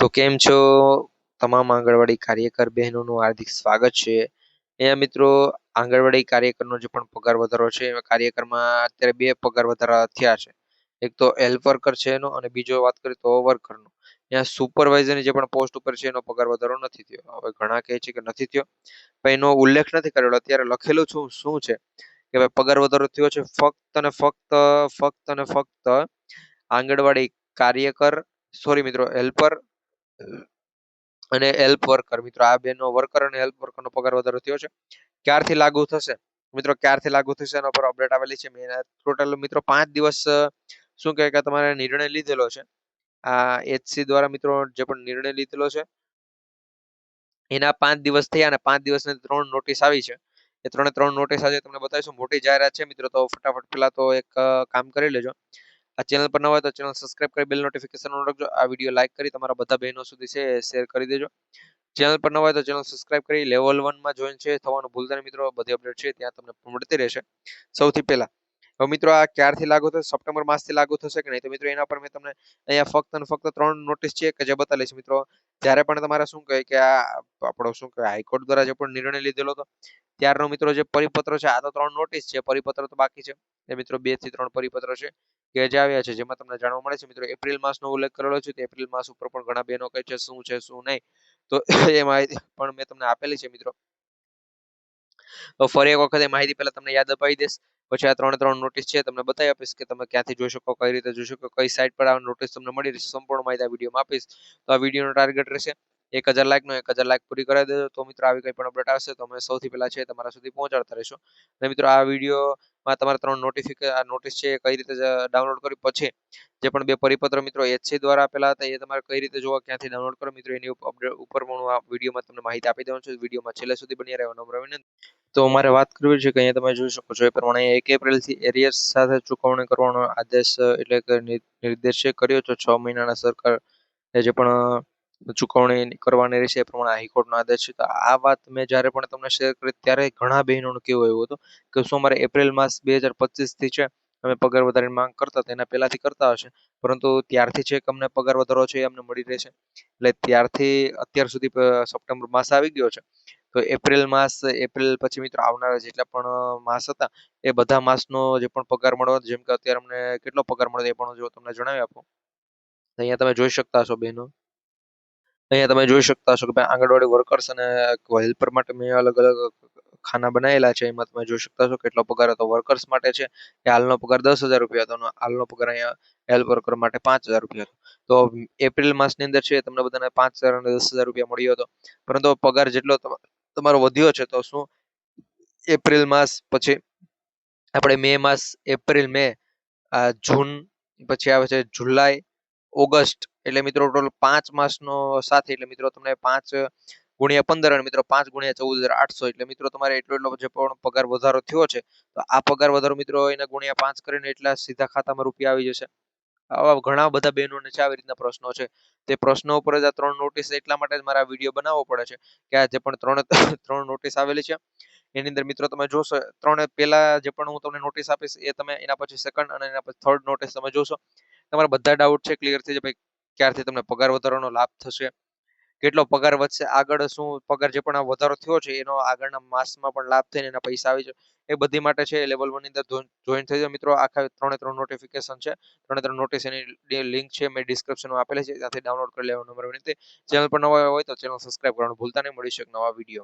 તો કેમ છો? તમામ આંગણવાડી કાર્યકર બહેનોનું હાર્દિક સ્વાગત છે. અહીંયા મિત્રો, આંગણવાડી કાર્યકરનો જે પણ પગાર વધારો છે એમાં કાર્યકરમાં અત્યારે બે પગાર વધારા થયા છે. એક તો હેલ્પ વર્કર છે એનો અને બીજો વાત કરીએ તો વર્કરનો. અહીંયા સુપરવાઇઝરની જે પણ પોસ્ટ ઉપર છે, એનો પગાર વધારો નથી થયો. હવે ઘણા કહે છે કે નથી થયો. પણ એનો ઉલ્લેખ નથી કરેલો. અત્યારે લખેલું છું શું છે કે ભાઈ, પગાર વધારો થયો છે ફક્ત અને ફક્ત ફક્ત અને ફક્ત આંગણવાડી કાર્યકર સોરી મિત્રો હેલ્પર અને હેલ્પ વર્કર મિત્રો, આ બેનો વર્કર અને હેલ્પ વર્કરનો પગાર વધારો થયો છે. ક્યારથી લાગુ થશે? મિત્રો, ક્યારથી લાગુ થશે એના પર અપડેટ આવેલી છે મેં ટોટલ મિત્રો, પાંચ દિવસ શું કહે કે તમારે નિર્ણય લીધેલો છે? આ એચસી દ્વારા, મિત્રો, જે પણ નિર્ણય લીધેલો છે, એના પાંચ દિવસ થયા અને પાંચ દિવસની ત્રણ નોટિસ આવી છે. એ ત્રણે ત્રણ નોટિસ આજે તમને બતાવીશું. મોટી જાહેરાત છે, મિત્રો, તો ફટાફટ પેલા તો એક કામ કરી લેજો. આ ચેનલ પર ન હોય તો ચેનલ સબસ્ક્રાઇબ કરી બેલ નોટિફિકેશન ઓન આ વીડિયો લાઇક કરી, તમારા બધા બહેનો સુધી છે શેર કરી દેજો. ચેનલ પર ન હોય તો ચેનલ સબસ્ક્રાઇબ કરી લેવલ વનમાં જોઈન છે, થવાનું ભૂલતા નહીં મિત્રો, બધી અપડેટ છે, ત્યાં તમને મળતી રહેશે. સૌથી પહેલા, હવે મિત્રો આ ક્યારથી લાગુ થશે? સપ્ટેમ્બર માસથી લાગુ થશે કે નહીં? તો મિત્રો એના પર મેં તમને અહીંયા ફક્ત અને ફક્ત ત્રણ નોટિસ છે કે જે બતાવીશ મિત્રો. જ્યારે પણ તમારે શું કહે કે આ આપણો શું કહે, હાઈકોર્ટ દ્વારા જે પણ નિર્ણય લીધેલો હતો, ત્યારનો મિત્રો જે પરિપત્ર છે, આ તો ત્રણ નોટિસ છે, પરિપત્ર તો બાકી છે. એ મિત્રો બેથી ત્રણ પરિપત્ર છે. કે જે આવ્યા છે, જેમાં તમને જાણવા મળે છે, મિત્રો, એપ્રિલ માસનો ઉલ્લેખ કરેલો છે, તો એપ્રિલ માસ ઉપર પણ ઘણા બહેનો કહે છે, શું છે, શું નહીં. તો એ માહિતી પણ મેં તમને આપેલી છે, મિત્રો. ફરી એક વખત એ માહિતી પહેલા તમને યાદ અપાવી દઈશ. પછી આ ત્રણ ત્રણ નોટિસ છે, તમને બતાવી આપીશ કે તમે ક્યાંથી જોઈ શકો, કઈ રીતે જોઈ શકો, કઈ સાઇટ પર આ નોટિસ તમને મળી રહેશે. સંપૂર્ણ માહિતી આ વિડીયોમાં આપીશ. તો આ વિડીયોનો ટાર્ગેટ રહેશે એક હજાર લાઈકનો એક હજાર લાઈક પૂરી કરાવી દેજો. તો મિત્રો, આવી કંઈ પણ અપડેટ આવશે, તો અમે સૌથી પહેલા છે તમારા સુધી પહોંચાડતા રહીશું. અને મિત્રો, આ વિડીયોમાં તમારે ત્રણ નોટિફિકે આ નોટિસ છે એ કઈ રીતે ડાઉનલોડ કરી, પછી જે પણ બે પરિપત્ર મિત્રો એચસી દ્વારા આપેલા હતા, એ તમારે કઈ રીતે જોવા, ક્યાંથી ડાઉનલોડ કરો મિત્રો, એની ઉપર હું આ વિડીયોમાં તમને માહિતી આપી દેવાનું છું, વિડીયોમાં છેલ્લે સુધી બની રહેવાનો નમ્ર તો મારે વાત કરવી છે કે અહીંયા તમે જોઈ શકો છો, એ પ્રમાણે એક એપ્રિલથી એરિયર્સ સાથે ચૂકવણી કરવાનો આદેશ, એટલે કે નિર્દેશ કર્યો છે, છ મહિનાના સરકાર જે પણ ચૂકવણી કરવાની રહેશે એ પ્રમાણે હાઈકોર્ટનો આદેશ છે. તો આ વાત મેં જ્યારે પણ તમને શેર કરી ત્યારે ઘણા બહેનોનું કેવું એવું હતું કે શું અમારે એપ્રિલ માસ બે હજાર પચીસથી છે, અમે પગાર વધારાની માંગ કરતા તેના પહેલાથી કરતા હશે. પરંતુ ત્યારથી કે અમને પગાર વધારો છે એ અમને મળી રહેશે એટલે ત્યારથી અત્યાર સુધી સપ્ટેમ્બર માસ આવી ગયો છે. તો એપ્રિલ માસ, એપ્રિલ પછી મિત્રો આવનારા જેટલા પણ માસ હતા, એ બધા માસનો જે પણ પગાર મળવા જેમ કે અત્યારે અમને કેટલો પગાર મળે એ પણ જો તમને જણાવી આપું. અહીંયા તમે જોઈ શકતા હશો બહેનો. અહીંયા તમે જોઈ શકતા હશો કે ભાઈ આંગણવાડી વર્કર્સ અને હેલ્પર માટે મેં અલગ અલગ ખાના બનાવેલા છે. એમાં તમે જોઈ શકતા છો કેટલો પગાર હતો વર્કર્સ માટે છે એ હાલનો પગાર દસ હજાર રૂપિયા હતો હાલનો પગાર અહીંયા હેલ્પ વર્કર માટે પાંચ હજાર રૂપિયા હતો. તો એપ્રિલ માસની અંદર છે તમને બધાને પાંચ હજાર અને દસ હજાર રૂપિયા મળ્યો હતો. પરંતુ પગાર જેટલો તમારો વધ્યો છે તો શું? એપ્રિલ માસ પછી આપણે મે માસ, એપ્રિલ, મે જૂન પછી આવે છે જુલાઈ, ઓગસ્ટ એટલે મિત્રો ટોટલ પાંચ માસનો સાથે એટલે મિત્રો તમને પાંચ ગુણ્યા પંદર અને મિત્રો પાંચ ગુણ્યા ચૌદ હજાર આઠસો. એટલે મિત્રો તમારે એટલો એટલો જે પણ પગાર વધારો થયો છે, તો આ પગાર વધારો મિત્રો એને ગુણ્યા પાંચ કરીને એટલા સીધા ખાતામાં રૂપિયા આવી જશે. આવા ઘણા બધા બહેનોને છે આવી રીતના પ્રશ્નો છે. તે પ્રશ્નો ઉપર જ આ ત્રણ નોટિસ એટલા માટે જ મારા વીડિયો બનાવવો પડે છે કે આ જે પણ ત્રણ ત્રણ નોટિસ આવેલી છે, એની અંદર મિત્રો તમે જોશો, ત્રણે પહેલા જે પણ હું તમને નોટિસ આપીશ એ તમે એના પછી સેકન્ડ અને એના પછી થર્ડ નોટિસ તમે જોશો. તમારા બધા ડાઉટ છે ક્લિયર થઈ જાય, ભાઈ ક્યારથી તમને પગાર વધારાનો લાભ થશે? કેટલો પગાર વધશે? આગળ શું પગાર જે પણ વધારો થયો છે, એનો આગળના માસમાં પણ લાભ થઈને એના પૈસા આવી જાય. એ બધી માટે છે લેવલ વનની અંદર જોઈન થઈ જાય મિત્રો. આખા ત્રણે ત્રણ નોટિફિકેશન છે. ત્રણે ત્રણ નોટિસ એની લિંક છે, મેં ડિસ્ક્રિપ્શનમાં આપેલી છે. ત્યાંથી ડાઉનલોડ કરી લેવાનો નંબર વિનંતી. ચેનલ પર નવા હોય તો ચેનલ સબસ્ક્રાઈબ કરવાનું ભૂલતા નહીં. મળી શકે નવા વીડિયો